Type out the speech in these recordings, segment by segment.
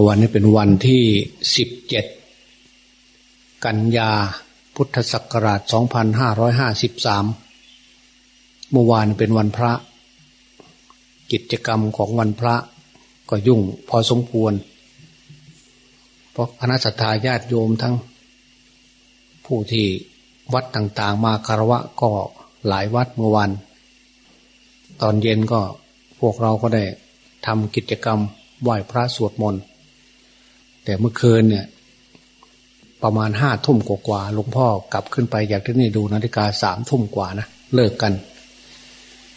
วันนี้เป็นวันที่สิบเจ็ดกันยาพุทธศักราชสองพันห้าร้อยห้าสิบสามเมื่อวานเป็นวันพระ กิจกรรมของวันพระก็ยุ่งพอสมควร เพราะคณะสัตยาญาติโยมทั้ง ผู้ที่วัดต่างๆ มาคารวะก็หลายวัดเมื่อวานตอนเย็นก็พวกเราก็ได้ทำกิจกรรมไหว้พระสวดมนต์ แต่เมื่อคืนเนี่ย ประมาณห้าทุ่มกว่าหลวงพ่อกลับขึ้นไปอยากที่นี่ดูนาฬิกาสามทุ่มกว่านะเลิกกัน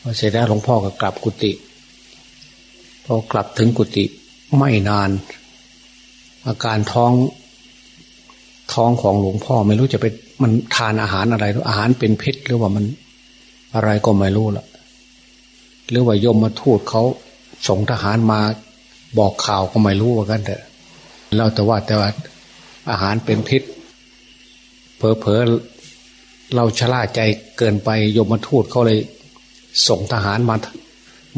พอเสร็จแล้วหลวงพ่อก็กลับกุฏิพอกลับถึงกุฏิไม่นาน อาการท้องท้องของหลวงพ่อไม่รู้จะไปมันทานอาหารอะไรอาหารเป็นพิษหรือว่ามันอะไรก็ไม่รู้ละหรือว่ายมมาทูตเขาส่งทหารมาบอกข่าวก็ไม่รู้ว่ากันเถอะ เราแต่ว่าแต่ว่าอาหารเป็นพิษเพอเพอเราชะล่าใจเกินไปยมมาทูตเขาเลย ส่งทหารมา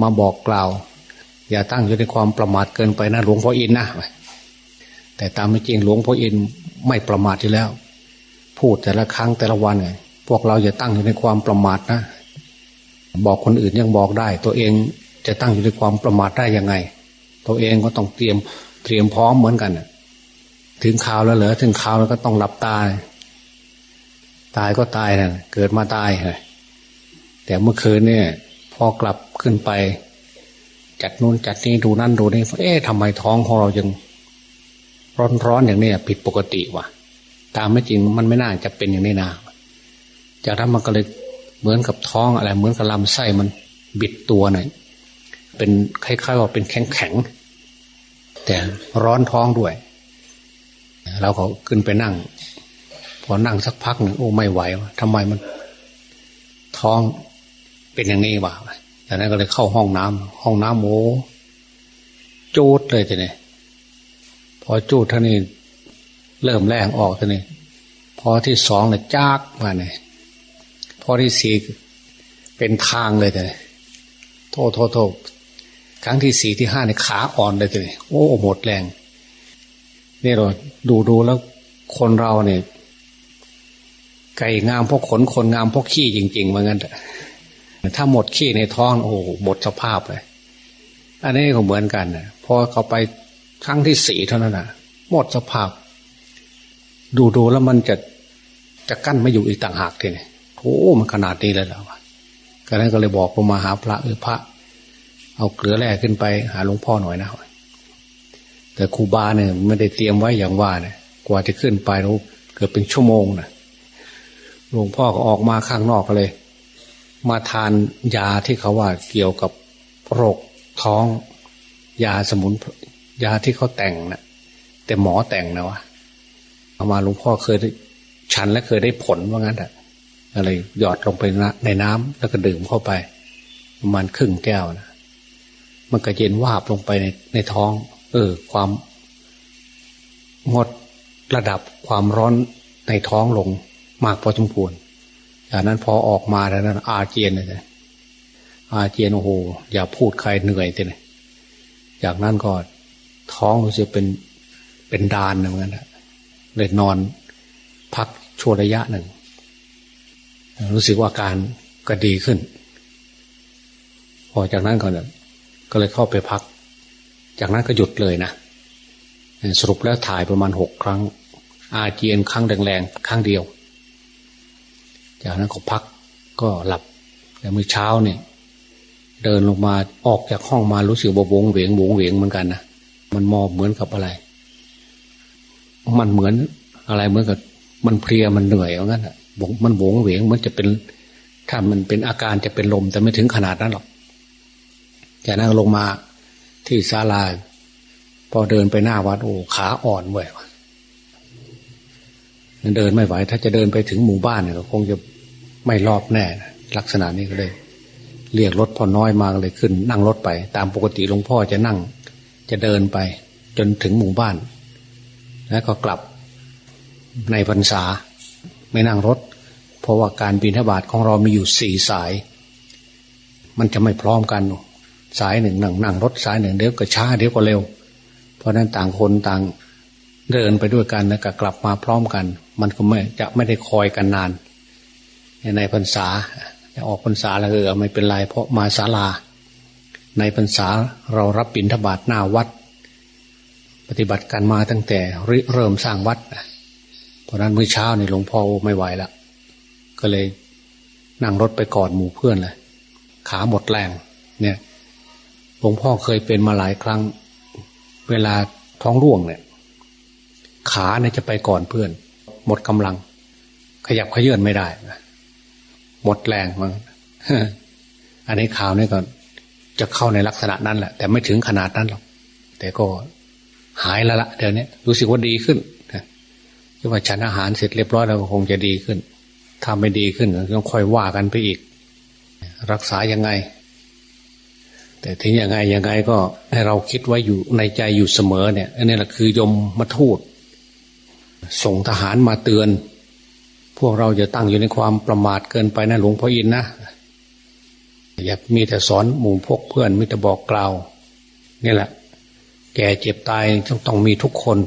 มาบอกกล่าว อย่าตั้งอยู่ในความประมาทเกินไปนะหลวงพ่ออินนะแต่ตามจริงหลวงพ่ออินไม่ประมาทอยู่แล้ว พูดแต่ละครั้งแต่ละวันไงพวกเราอย่าตั้งอยู่ในความประมาทนะ บอกคนอื่นยังบอกได้ ตัวเองจะตั้งอยู่ในความประมาทได้ยังไง ตัวเองก็ต้องเตรียม เตรียมพร้อมเหมือนกันถึงข่าวแล้วเหรอถึงข่าวแล้วก็ต้องหลับตาตายก็ตายนะเกิดมาตายเลยแต่เมื่อคืนเนี่ย พอกลับขึ้นไป จัดนู่นจัดนี่ดูนั่นดูนี่เอ๊ะทำไมท้องของเรายังร้อนๆอย่างนี้ผิดปกติวะตามไม่จริงมันไม่น่าจะเป็นอย่างนี้นะจากนั้นมันก็เลยเหมือนกับท้องอะไร เหมือนกับลำไส้มันบิดตัวหน่อยเป็นคล้ายๆว่าเป็นแข็งแข็ง แต่ร้อนท้องด้วย เราก็ขึ้นไปนั่ง พอนั่งสักพักหนึ่งโอ้ไม่ไหววะทำไมมัน ท้องเป็นอย่างนี้วะจากนั้นก็เลยเข้าห้องน้ำห้องน้ำโอ้จูดเลยทีนี้พอจูดท่านี้เริ่มแรงออกท่านี้พอที่สองเลยจากมาเนี่ยพอที่สี่เป็นทางเลยแต่โทษโทษโทษ ครั้งที่สี่ที่ห้าเนี่ยขาอ่อนเลยแต่โอ้หมดแรงนี่เราดูดูแล้วคนเราเนี่ย ไก่งามพวกขนคนงามพวกขี้จริงๆเหมือนกันถ้าหมดขี้ในท้องโอ้หมดสภาพเลย อันนี้ก็เหมือนกันนะพอเขาไปครั้งที่สี่เท่านั้นนะหมดสภาพ ดูดูแล้วมันจะจะกั้นไม่อยู่อีกต่างหากทีนี่โอ้มันขนาดนี้เลยแล้วก็นั้นก็เลยบอกผมมาหาพระเออพระ เอาเกลือแร่ขึ้นไปหาหลวงพ่อหน่อยนะแต่ครูบาเนี่ยไม่ได้เตรียมไว้อย่างว่าเนี่ยกว่าจะขึ้นไปเราเกือบเป็นชั่วโมงนะหลวงพ่อก็ออกมาข้างนอกเลย มาทานยาที่เขาว่าเกี่ยวกับโรคท้อง ยาสมุนยาที่เขาแต่งนะแต่หมอแต่งนะวะเอามาหลวงพ่อเคยฉันและเคยได้ผลว่างั้นอะอะไรหยอดลงไปในน้ำแล้วก็ดื่มเข้าไป ประมาณครึ่งแก้วนะ มันก็เย็นวาบลงไปในในท้อง เออ ความงดระดับความร้อนในท้องลงมากพอสมควรจากนั้นพอออกมาแล้วนั้นอาเจียนเลยอาเจียนโอ้โหอย่าพูดใครเหนื่อยเลยจากนั้นก็ท้องรู้สึกเป็นเป็นดานเหมือนกันเลยนอนพักช่วระยะหนึ่ง รู้สึกว่าการก็ดีขึ้น พอจากนั้นก็ ก็เลยเข้าไปพัก จากนั้นก็หยุดเลยนะสรุปแล้วถ่ายประมาณหกครั้ง อาเจียนครั้งแรงๆครั้งเดียว จากนั้นก็พักก็หลับแต่เมื่อเช้าเนี่ย เดินลงมาออกจากห้องมารู้สึกว่าวงเวงบวงเวงเหมือนกันนะมันมอบเหมือนกับอะไร มันเหมือนอะไรเหมือนกับ มันเพลียมันเหนื่อยอย่างนั้นอะมันบวงเวงเหมันจะเป็น ถ้ามันเป็นอาการจะเป็นลมแต่ไม่ถึงขนาดนั้นหรอก จากนั้นลงมาที่ศาลาพอเดินไปหน้าวัดโอ้ขาอ่อนเว้ยเดินไม่ไหว ถ้าจะเดินไปถึงหมู่บ้านเนี่ยคงจะไม่รอบแน่ ลักษณะนี้ก็เลย เรียกรถพอน้อยมาเลยขึ้น นั่งรถไป ตามปกติหลวงพ่อจะนั่ง จะเดินไป จนถึงหมู่บ้าน แล้วก็กลับในพรรษา ไม่นั่งรถ เพราะว่าการบินทบาทของเรามีอยู่สี่สาย มันจะไม่พร้อมกัน สายหนึ่งนั่งนั่งรถสายหนึ่งเดี๋ยวก็ช้าเดี๋ยวก็เร็ว เพราะนั้นต่างคนต่างเดินไปด้วยกันแล้วก็กลับมาพร้อมกัน มันก็ไม่จะไม่ได้คอยกันนาน ในพรรษาจะออกพรรษาแล้วเออไม่เป็นไรเพราะมาศาลา ในพรรษาเรารับบิณฑบาตหน้าวัด ปฏิบัติการมาตั้งแต่ริเริ่มสร้างวัดเพราะนั้นเมื่อเช้านี่หลวงพ่อไม่ไหวแล้วก็เลยนั่งรถไปกอดหมู่เพื่อนเลยขาหมดแรงเนี่ย หลวงพ่อเคยเป็นมาหลายครั้ง เวลาท้องร่วงเนี่ย ขาเนี่ยจะไปก่อนเพื่อน หมดกำลัง ขยับขยื่นไม่ได้ หมดแรงมั้งอันนี้ข่าวนี่ก็จะเข้าในลักษณะนั้นแหละแต่ไม่ถึงขนาดนั้นหรอกแต่ก็หายแล้วละเดี๋ยวนี้รู้สึกว่าดีขึ้นที่ว่าฉันอาหารเสร็จเรียบร้อยแล้วก็คงจะดีขึ้นถ้าไม่ดีขึ้นก็ต้องค่อยว่ากันไปอีก รักษายังไง แต่ถึงยังไงยังไงก็ให้เราคิดไว้อยู่ในใจอยู่เสมอเนี่ย อันนี้แหละคือยมมาทูตส่งทหารมาเตือน พวกเราจะตั้งอยู่ในความประมาทเกินไปนะหลวงพ่ออินนะอย่ามีแต่สอนหมู่พกเพื่อนมิแต่บอกกล่าวนี่แหละ แก่เจ็บตายต้องต้องมีทุกคน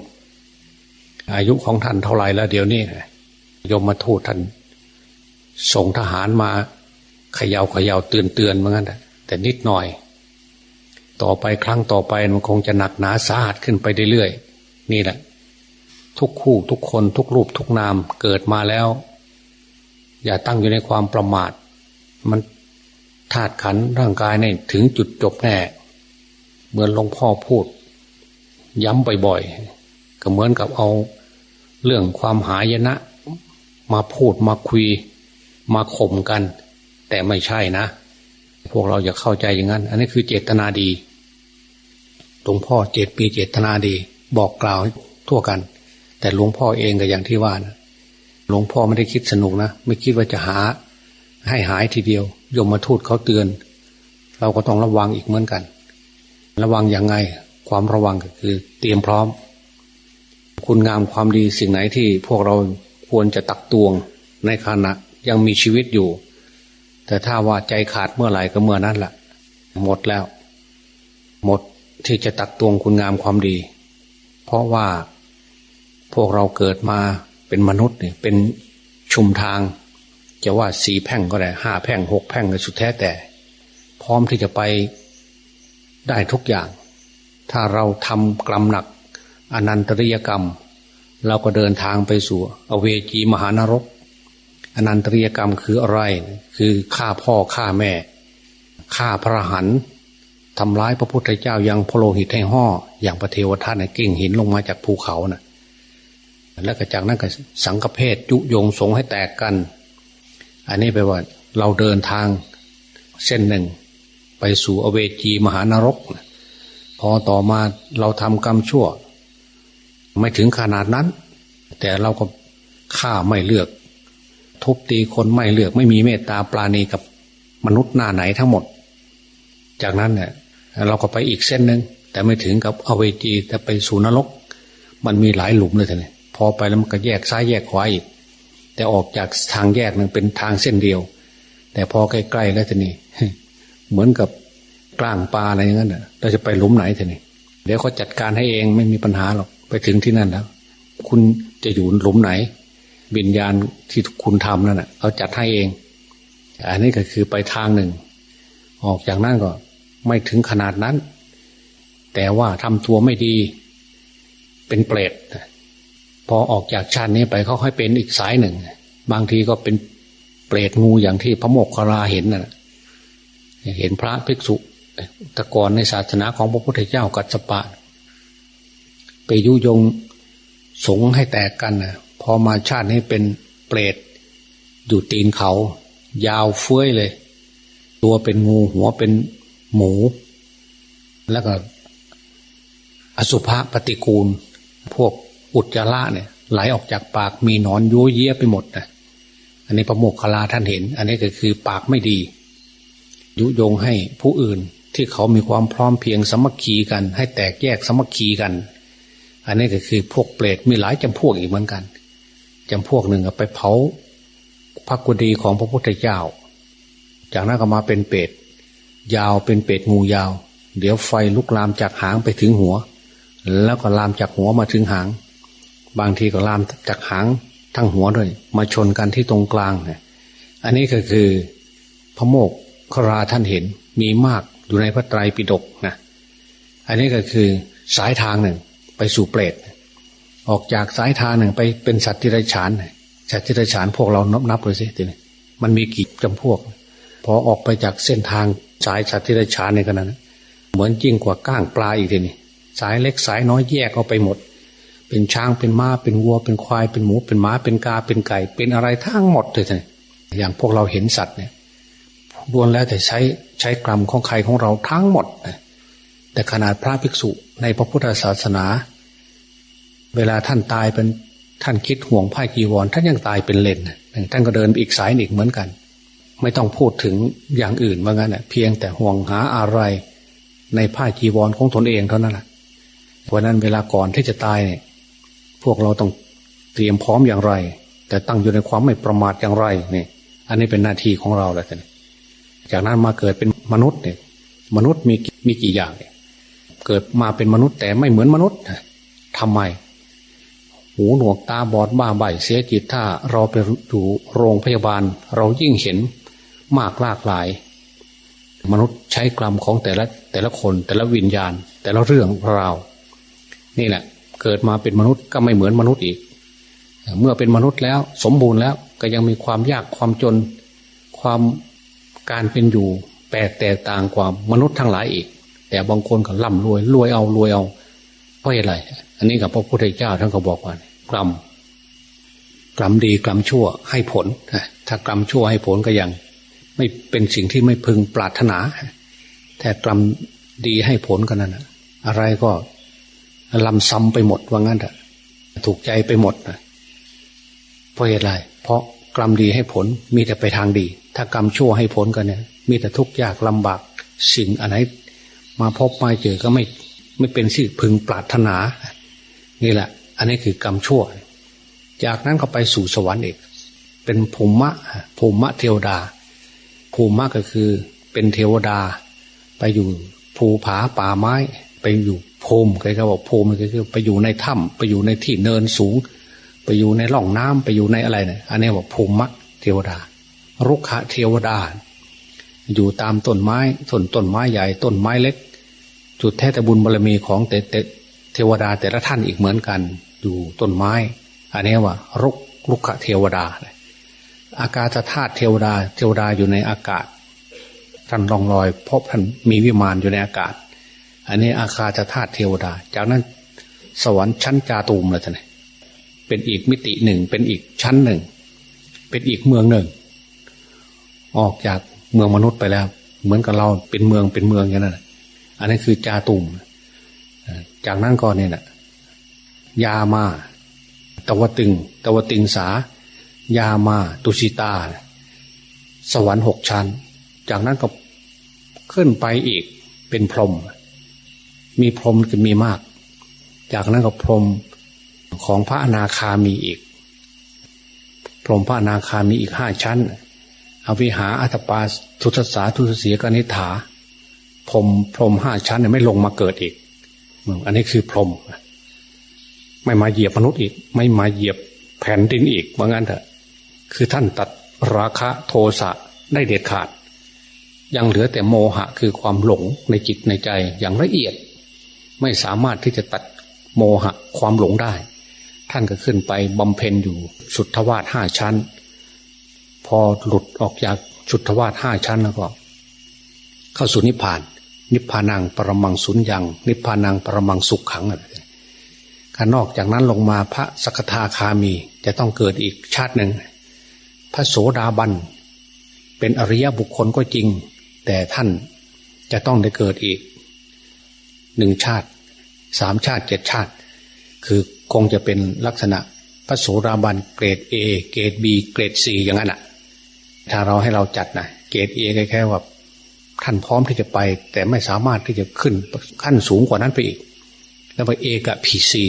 อายุของท่านเท่าไหร่แล้วเดี๋ยวนี้ยมมาทูตท่านส่งทหารมาเขยา่าเขย่าเตือนเตือนเหมือนกันแต่นิดหน่อย ต่อไปครั้งต่อไปมันคงจะหนักหนาสาหัสขึ้นไปเรื่อยๆนี่แหละ ทุกคู่ทุกคนทุกรูปทุกนามเกิดมาแล้ว อย่าตั้งอยู่ในความประมาท มันธาตุขันร่างกายเนี่ยถึงจุดจบแน่เหมือนหลวงพ่อพูด ย้ำบ่อยๆก็เหมือนกับเอา เรื่องความหายนะ มาพูดมาคุย มาข่มกัน แต่ไม่ใช่นะ พวกเราอย่าเข้าใจอย่างนั้น อันนี้คือเจตนาดี หลวงพ่อเจตมีเจตนาดี บอกกล่าวทั่วกัน แต่หลวงพ่อเองก็อย่างที่ว่านะหลวงพ่อไม่ได้คิดสนุกนะไม่คิดว่าจะหา ให้หายทีเดียวยมมาทูตเขาเตือน เราก็ต้องระวังอีกเหมือนกัน ระวังอย่างไง ความระวังก็คือ เตรียมพร้อม คุณงามความดีสิ่งไหนที่พวกเราควรจะตักตวงในขณะยังมีชีวิตอยู่ แต่ถ้าว่าใจขาดเมื่อไหร่ก็เมื่อนั้นแหละหมดแล้ว หมด ที่จะตักตวงคุณงามความดี เพราะว่าพวกเราเกิดมาเป็นมนุษย์เนี่ยเป็นชุมทาง จะว่าสี่แพ่งก็ได้ห้าแพ่งหกแพ่งก็สุดแท้แต่ พร้อมที่จะไปได้ทุกอย่าง ถ้าเราทำกรรมหนัก อนันตริยกรรม เราก็เดินทางไปสู่อเวจีมหานรก อนันตริยกรรมคืออะไร คือฆ่าพ่อฆ่าแม่ฆ่าพระหัน ทำร้ายพระพุทธเจ้ายังพโลหิตให้ห่ออย่างพระเทวทัตเนี่ยกิ่งหินลงมาจากภูเขานะ่ะแล้วก็จากนั้นก็สังฆเพศยุยงสงให้แตกกัน อันนี้แปลว่าเราเดินทางเส้นหนึ่ง ไปสู่อเวจีมหานรก พอต่อมาเราทำกรรมชั่ว ไม่ถึงขนาดนั้น แต่เราก็ฆ่าไม่เลือก ทุบตีคนไม่เลือกไม่มีเมตตาปราณีกับมนุษย์หน้าไหนทั้งหมด จากนั้นเนี่ย เราก็ไปอีกเส้นหนึ่งแต่ไม่ถึงกับเอาเวจีแต่ไปสู่นรก มันมีหลายหลุมเลยท่านพอไปแล้วมันก็แยกซ้ายแยกขวาอีก แต่ออกจากทางแยกนึงเป็นทางเส้นเดียว แต่พอใกล้ๆแล้วท่านี่เหมือนกับกลางปลาอะไรอย่างนั้นเราจะไปหลุมไหนท่านี่เดี๋ยวเขาจัดการให้เองไม่มีปัญหาหรอกไปถึงที่นั่นแล้ว คุณจะอยู่หลุมไหนวิญญาณที่คุณทำนั่นแหะเขาจัดให้เอง อันนี้ก็คือไปทางหนึ่ง ออกจากนั้นก็ ไม่ถึงขนาดนั้น แต่ว่าทำตัวไม่ดี เป็นเปรตพอออกจากชาตินี้ไปเขาค่อยเป็นอีกสายหนึ่ง บางทีก็เป็นเปรตงูอย่างที่พระโมกขลาเห็นน่ะเห็นพระภิกษุตะกอนในศาสนาของพระพุทธเจ้ากัสปะ ไปยุยงสงให้แตกกันนะพอมาชาตินี้เป็นเปรตอยู่ตีนเขา ยาวเฟื้อยเลย ตัวเป็นงูหัวเป็น หมู แล้วก็อสุภะปฏิกูล พวกอุจจาระเนี่ย ไหลออกจากปากมีนอนยัวเยี้ยไปหมดนะอันนี้พระโมกขลาท่านเห็น อันนี้ก็คือปากไม่ดี ยุยงให้ผู้อื่นที่เขามีความพร้อมเพียงสมัคคีกัน ให้แตกแยกสมัคคีกัน อันนี้ก็คือพวกเปรตมีหลายจำพวกอีกเหมือนกันจำพวกหนึ่งไปเผาพระกุฎีของพระพุทธเจ้า จากนั้นก็มาเป็นเป็ด ยาวเป็นเป็ดงูยาว เดี๋ยวไฟลุกลามจากหางไปถึงหัว แล้วก็ลามจากหัวมาถึงหาง บางทีก็ลามจากหางทั้งหัวด้วย มาชนกันที่ตรงกลางเนี่ยอันนี้ก็คือพระโมกขราท่านเห็นมีมากอยู่ในพระไตรปิฎกนะอันนี้ก็คือสายทางหนึ่งไปสู่เปรตออกจากสายทางหนึ่งไปเป็นสัตว์ที่ไรฉานสัตว์ที่ไรฉานพวกเรานับนับเลยสิทีนี้มันมีกี่จำพวก พอออกไปจากเส้นทาง สายสัตว์ที่ไรฉานในขณะนั้นเหมือนยิ่งกว่าก้างปลาอีกทีนี้สายเล็กสายน้อยแยกออกไปหมด เป็นช้างเป็นม้าเป็นวัว เป็นควายเป็นหมู เป็นม้าเป็นกาเป็นไก่ เป็นอะไรทั้งหมดเลยทีนี้อย่างพวกเราเห็นสัตว์เนี่ยล้วนแล้วแต่ใช้ใช้กรรมของใครของเราทั้งหมดแต่ขนาดพระภิกษุในพระพุทธศาสนา เวลาท่านตายเป็นท่านคิดห่วงผ้ากีวร ท่านยังตายเป็นเลนท่านก็เดินอีกสายอีกเหมือนกัน ไม่ต้องพูดถึงอย่างอื่นว่างั้นเพียงแต่ห่วงหาอะไรในผ้าจีวรของตนเองเท่านั้นแหละวันนั้นเวลาก่อนที่จะตายเนี่ยพวกเราต้องเตรียมพร้อมอย่างไร แต่ตั้งอยู่ในความไม่ประมาทอย่างไรเนี่ย อันนี้เป็นหน้าที่ของเราและท่านจากนั้นมาเกิดเป็นมนุษย์เนี่ย มนุษย์มีมีกี่อย่างเนี่ยเกิดมาเป็นมนุษย์แต่ไม่เหมือนมนุษย์ทำไม หูหนวกตาบอดบ้าใบเสียจิตถ้าเราไปอยู่โรงพยาบาล เรายิ่งเห็น มากหลากหลาย มนุษย์ใช้กรรมของแต่ละแต่ละคนแต่ละวิญญาณ แต่ละเรื่องราวนี่แหละ เกิดมาเป็นมนุษย์ก็ไม่เหมือนมนุษย์อีก เมื่อเป็นมนุษย์แล้วสมบูรณ์แล้วก็ยังมีความยากความจนความการเป็นอยู่แปลกแตกต่างกว่ามนุษย์ทั้งหลายอีก แต่บางคนก็ร่ำรวยรวยเอารวยเอาเพราะอะไร อันนี้กับพระพุทธเจ้าท่านก็บอกว่ากรรมกรรมดีกรรมชั่วให้ผลถ้ากรรมชั่วให้ผลก็ยัง ไม่เป็นสิ่งที่ไม่พึงปรารถนา แต่กรรมดีให้ผลกันนั่นอะไรก็ลำซ้ำไปหมดว่างั้นเถอะถูกใจไปหมดนะเพราะเหตุไรเพราะกรรมดีให้ผลมีแต่ไปทางดี ถ้ากรรมชั่วให้ผลกันเนี่ย มีแต่ทุกข์ยากลำบากสิ่งอะไรมาพบมาเจอก็ไม่ไม่เป็นสิ่งพึงปรารถนา นี่แหละ อันนี้คือกรรมชั่ว จากนั้นก็ไปสู่สวรรค์อีกเป็นภูมิมะภูมิมะเทวดา ภูมิมะก็คือ เป็นเทวดา ไปอยู่ภูผาป่าไม้ ไปอยู่ภูมิใครก็บอกภูมิก็คือไปอยู่ในถ้ำไปอยู่ในที่เนินสูง ไปอยู่ในร่องน้ำไปอยู่ในอะไรเนี่ยอันนี้บอกภูมิมะเทวดารุกขะเทวดา อยู่ตามต้นไม้ต้นต้นไม้ใหญ่ต้นไม้เล็ก จุดแท้แต่บุญบารมีของเตเตเทวดาแต่ละท่านอีกเหมือนกัน อยู่ต้นไม้ อันนี้ว่ารุกรุกขเทวดา อากาศธาตุเทวดา เทวดาอยู่ในอากาศ ท่านลองลอยพบท่านมีวิมานอยู่ในอากาศ อันนี้อากาศธาตุเทวดา จากนั้นสวรรค์ชั้นจาตูมเลยท่านเป็นอีกมิติหนึ่งเป็นอีกชั้นหนึ่ง เป็นอีกเมืองหนึ่ง ออกจากเมืองมนุษย์ไปแล้ว เหมือนกับเราเป็นเมืองเป็นเมืองอย่างนั้นอันนี้คือจาตุมจากนั้นก็เนี่ยนะยามาตะวตึงตะวติงสา ยามาตุชิตา สวรรค์หกชั้น จากนั้นก็ขึ้นไปอีกเป็นพรหมมีพรหมจะมีมาก จากนั้นก็พรหมของพระอนาคามีอีก พรหมพระอนาคามีอีกห้าชั้น อวิหาอัตปาทุตสาทุตเสียกนิฐาพรมพรมห้าชั้นเนี่ยไม่ลงมาเกิดอีก อันนี้คือพรม ไม่มาเหยียบมนุษย์อีก ไม่มาเหยียบแผ่นดินอีกว่างั้นเถอะ คือท่านตัดราคะโทสะได้เด็ดขาด ยังเหลือแต่โมหะคือความหลงในจิตในใจอย่างละเอียด ไม่สามารถที่จะตัดโมหะความหลงได้ ท่านก็ขึ้นไปบำเพ็ญอยู่สุทธวาสห้าชั้น พอหลุดออกจากสุทธวาสห้าชั้นแล้วก็ เข้าสู่นิพพาน นิพพานังปรมังสุญญัง นิพพานังปรมังสุขขังอะไรนอกจากนั้นลงมาพระสกทาคามีจะต้องเกิดอีกชาติหนึ่ง พระโสดาบัน เป็นอริยบุคคลก็จริง แต่ท่านจะต้องได้เกิดอีกหนึ่งชาติสามชาติเจ็ดชาติ คือคงจะเป็นลักษณะพระโสดาบันเกรดเอเกรดบีเกรดซีอย่างนั้นอะ ถ้าเราให้เราจัดนะเกรดเอแค่ว่าท่านพร้อมที่จะไป แต่ไม่สามารถที่จะขึ้นขั้นสูงกว่านั้นไปอีก แล้วไปเอกพีซี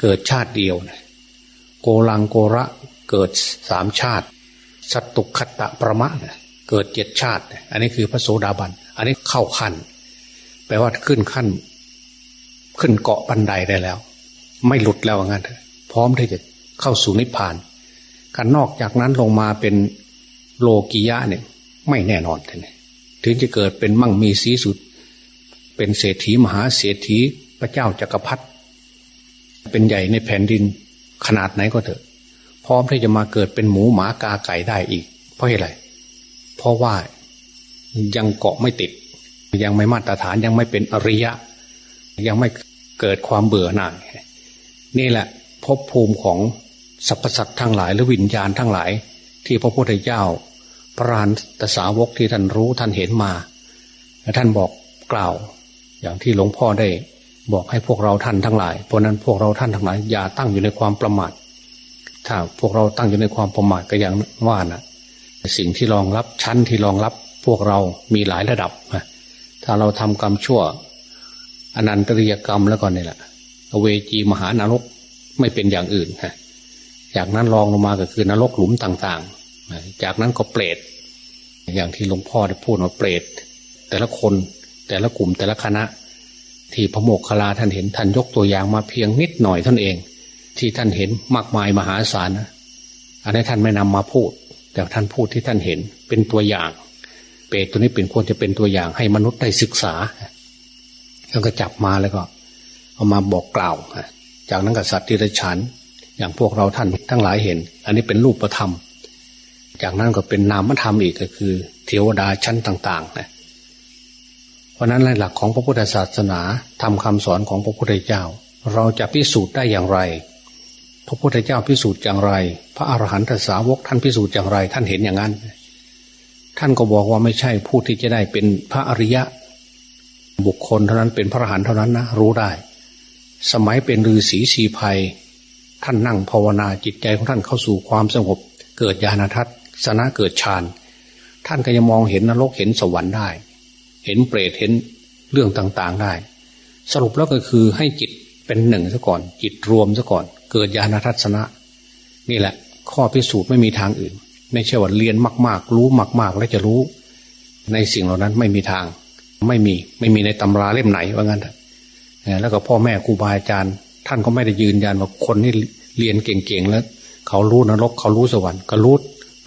เกิดชาติเดียวนะโกลังโกระ เกิดสามชาติสตุคตะประมะเกิดเจ็ดชาติ อันนี้คือพระโสดาบัน อันนี้เข้าขั้นแปลว่าขึ้นขั้น ขึ้นเกาะบันไดได้แล้ว ไม่หลุดแล้วงั้นเถอพร้อมที่จะเข้าสู่นิพพานการนอกจากนั้นลงมาเป็นโลกิยะเนี่ย ไม่แน่นอนเลยถึงจะเกิดเป็นมั่งมีสีสุด เป็นเศรษฐีมหาเศรษฐีพระเจ้าจักรพรรดิเป็นใหญ่ในแผ่นดินขนาดไหนก็เถอะ ร้อมที่จะมาเกิดเป็นหมูหมากาไก่ได้อีก เพราะอะไร เพราะว่ายังเกาะไม่ติด ยังไม่มาตรฐานยังไม่เป็นอริยะ ยังไม่เกิดความเบื่อหน่ายนี่แหละภพภูมิของสรรพสัตว์ทั้งหลายหรือวิญญาณทั้งหลาย ที่พระพุทธเจ้า พระรานตสาวกที่ท่านรู้ท่านเห็นมาและท่านบอกกล่าว อย่างที่หลวงพ่อได้บอกให้พวกเราท่านทั้งหลายเพราะนั้นพวกเราท่านทั้งหลายอย่าตั้งอยู่ในความประมาท ถ้าพวกเราตั้งอยู่ในความประมาทก็อย่างว่านะ่ะ สิ่งที่รองรับชั้นที่รองรับพวกเรามีหลายระดับนะถ้าเราทำกรรมชั่ว อนันตริยกรรมแล้วก็นี่แหละเวจีมหานรกไม่เป็นอย่างอื่นฮะจากนั้นรองลงมาก็คือนรกหลุมต่างๆ จากนั้นก็เปรตอย่างที่หลวงพ่อได้พูดว่าเปรตแต่ละคนแต่ละกลุ่มแต่ละคณะ ที่พระโมกขลาท่านเห็นท่านยกตัวอย่างมาเพียงนิดหน่อยท่านเอง ที่ท่านเห็นมากมายมหาศาลนะอันนี้ท่านไม่นำมาพูด แต่ท่านพูดที่ท่านเห็นเป็นตัวอย่าง เปรตตัวนี้เป็นควรจะเป็นตัวอย่างให้มนุษย์ได้ศึกษาแล้วก็จับมาแล้วก็ เอามาบอกกล่าวจากนั้นกับสัตว์ที่ไรฉันอย่างพวกเราท่านทั้งหลายเห็น อันนี้เป็นรูปธรรม จากนั้นก็เป็นนามธรรมอีกก็คือ เทวดาชั้นต่างๆนะเพราะนั้นหลักของพระพุทธศาสนาทำคำสอนของพระพุทธเจ้า เราจะพิสูจน์ได้อย่างไร ระพุทธเจ้าพิสูจน์อย่างไร พระอรหันตสาวกท่านพิสูจน์อย่างไร ท่านเห็นอย่างนั้น ท่านก็บอกว่าไม่ใช่ผู้ที่จะได้เป็นพระอริยะ บุคคลเท่านั้นเป็นพระอรหันต์เท่านั้นนะรู้ได้ สมัยเป็นฤาษีชีภัย ท่านนั่งภาวนาจิตใจของท่านเข้าสู่ความสงบ เกิดญาณทัศสนะเกิดฌานท่านก็ยังมองเห็นนรกเห็นสวรรค์ได้ เห็นเปรตเห็นเรื่องต่างๆได้ สรุปแล้วก็คือให้จิตเป็นหนึ่งซะก่อน จิตรวมซะก่อน เกิดญาณทัศนะ นี่แหละ ข้อพิสูจน์ไม่มีทางอื่น ไม่ใช่ว่าเรียนมาก ๆ รู้มาก ๆ แล้วจะรู้ ในสิ่งเหล่านั้นไม่มีทาง ไม่มีไม่มีในตำราเล่มไหนว่างั้นแล้วก็พ่อแม่ครูบาอาจารย์ ท่านก็ไม่ได้ยืนยันว่าคนที่เรียนเก่งๆแล้ว เขารู้นรกเขารู้สวรรค์ก็รู้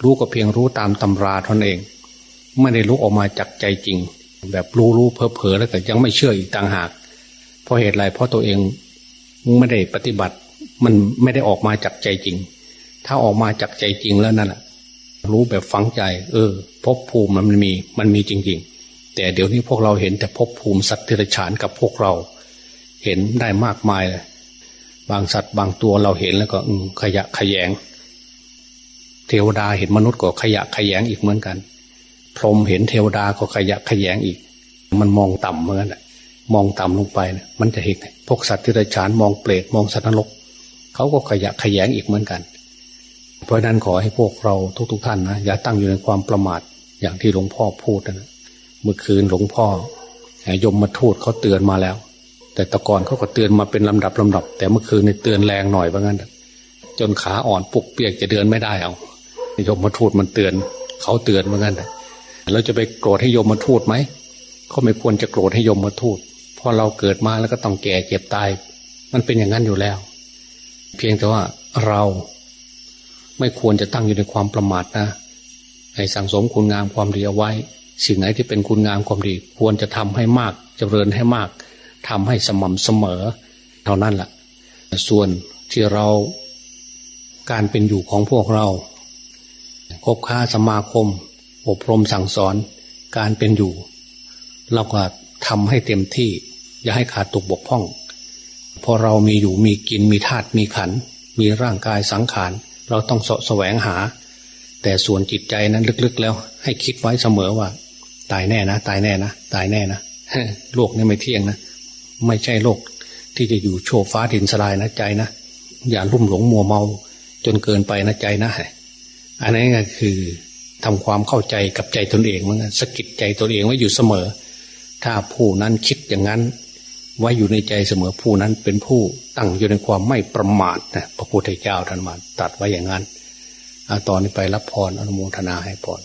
รู้ก็เพียงรู้ตามตำราเท่านั้นเอง ไม่ได้รู้ออกมาจากใจจริง แบบรู้รู้เพอเพอแล้วแต่ยังไม่เชื่ออีกต่างหาก เพราะเหตุไรเพราะตัวเองไม่ได้ปฏิบัติ มันไม่ได้ออกมาจากใจจริง ถ้าออกมาจากใจจริงแล้วนั่นแหละรู้แบบฝังใจ เออภพภูมิมันมี มันมีจริง ๆ แต่เดี๋ยวนี้พวกเราเห็นแต่ภพภูมิสัตว์ที่ฉานกับพวกเรา เห็นได้มากมายเลยบางสัตว์บางตัวเราเห็นแล้วก็ขยะขยง เทวดาเห็นมนุษย์ก็ขยะขยงอีกเหมือนกัน พรหมเห็นเทวดาก็ขยะขยงอีก มันมองต่ำเหมือนกันมองต่ำลงไปนะมันจะเห็นพวกสัตว์ที่ไรฉานมองเปรตมองสัตว์นรก เขาก็ขยะขยงอีกเหมือนกัน เพราะนั้นขอให้พวกเราทุกๆท่านนะอย่าตั้งอยู่ในความประมาทอย่างที่หลวงพ่อพูดนะเมื่อคืนหลวงพ่อยมมาทูตเขาเตือนมาแล้ว แต่ตะกอนเขาก็เตือนมาเป็นลำดับลำดับ แต่เมื่อคืนในเตือนแรงหน่อยว่างั้นจนขาอ่อนปุกเปียกจะเดินไม่ได้เอาโยมมาทูดมันเตือน เขาเตือนว่างั้นเราจะไปโกรธให้โยมมาทูดไหมก็ไม่ควรจะโกรธให้โยมมาทูดเพราะเราเกิดมาแล้วก็ต้องแก่เจ็บตาย มันเป็นอย่างนั้นอยู่แล้ว เพียงแต่ว่าเราไม่ควรจะตั้งอยู่ในความประมาทนะให้สั่งสมคุณงามความดีเอาไว้ สิ่งไหนที่เป็นคุณงามความดี ควรจะทำให้มากจเจริญให้มากทำให้สม่ำเสมอ เท่านั้นแหละส่วนที่เราการเป็นอยู่ของพวกเราคบค้าสมาคม อบรมสั่งสอนการเป็นอยู่ เราก็ทำให้เต็มที่ อย่าให้ขาดตกบกพร่อง พอเรามีอยู่มีกินมีธาตุมีขัน มีร่างกายสังขาร เราต้องสะแสวงหา แต่ส่วนจิตใจนั้นลึกๆแล้ว ให้คิดไว้เสมอว่า ตายแน่นะ ตายแน่นะ ตายแน่นะโลกนี้ไม่เที่ยงนะ ไม่ใช่โลกที่จะอยู่โชว์ฟ้าดินสลายนะใจนะ อย่าลุ่มหลงมัวเมา จนเกินไปนะใจนะ อันนี้ก็คือทำความเข้าใจกับใจตนเองเหมือนกันสกิดใจตนเองไว้อยู่เสมอ ถ้าผู้นั้นคิดอย่างนั้น ไว้อยู่ในใจเสมอผู้นั้นเป็นผู้ตั้งอยู่ในความไม่ประมาทนะพระพุทธเจ้าท่านมาตัดไว้อย่างนั้นตอนนี้ไปรับพรอนุโมทนาให้พร